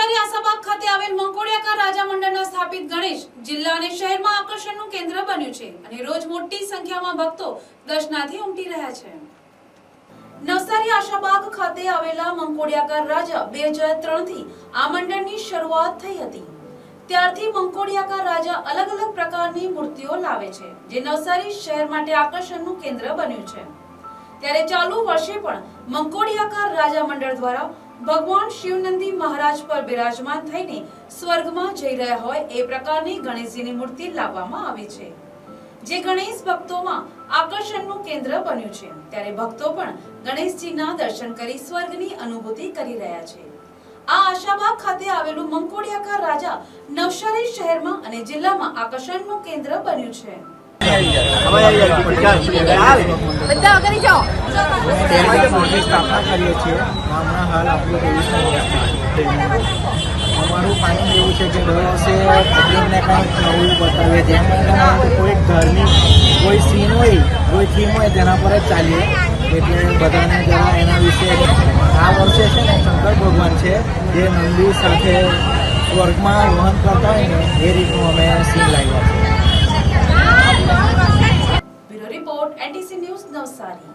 નવસારી આશાબાગ ખાતે આવેલ મંકોડિયાકા રાજા મંડળના સ્થાપિત ગણેશ જિલ્લા અને શહેરમાં આકર્ષણનું કેન્દ્ર બન્યું છે અને રોજ મોટી સંખ્યામાં ભક્તો દર્શનાર્થે ઉમટી રહ્યા છે. નવસારી આશાબાગ ખાતે આવેલા મંકોડિયાકા રાજા બે હજાર ત્રણથી આ મંડળની શરૂઆત થઈ હતી. ત્યારથી મંકોડિયાકા રાજા અલગ અલગ પ્રકારની મૂર્તિઓ લાવે છે, જે નવસારી શહેર માટે આકર્ષણનું કેન્દ્ર બન્યું છે. ત્યારે ચાલુ વર્ષે પણ મંકોડિયાકાર રાજા મંડળ દ્વારા ભગવાન શિવનંદી મહારાજ પર બિરાજમાન થઈને સ્વર્ગમાં જઈ રહ્યા હોય એ પ્રકારની ગણેશજીની મૂર્તિ લાવવામાં આવી છે. જે ગણેશ ભક્તોમાં આકર્ષણનું કેન્દ્ર બન્યું છે ત્યારે ભક્તો પણ ગણેશજીના દર્શન કરી સ્વર્ગની અનુભૂતિ કરી રહ્યા છે. આ આશાબાગ ખાતે આવેલું મંકોડિયાકાર રાજા નવસારી શહેરમાં અને જિલ્લામાં આકર્ષણનું કેન્દ્ર બન્યું છે. બધા કરી જાઓ. તેમાં મૂર્તિ સ્થાપના કરીએ છીએ હમણાં હાલ આપણું વર્ષ અમારું ફાઇન એવું છે કે દર વર્ષે પબ્લિકને કંઈક નવું બતાવીએ. જેમ કોઈ ઘરની કોઈ સીન હોય, કોઈ થીમ હોય, તેના પર જ ચાલીએ. એટલે બધાને જરા એના વિશે આ વર્ષે છે ને શંકર ભગવાન છે, જે નંદી સાથે સ્વર્ગમાં વહન કરતા હોય ને, એ રીતનું અમે સીન લાવ્યા છે. Report NDC news Navsari.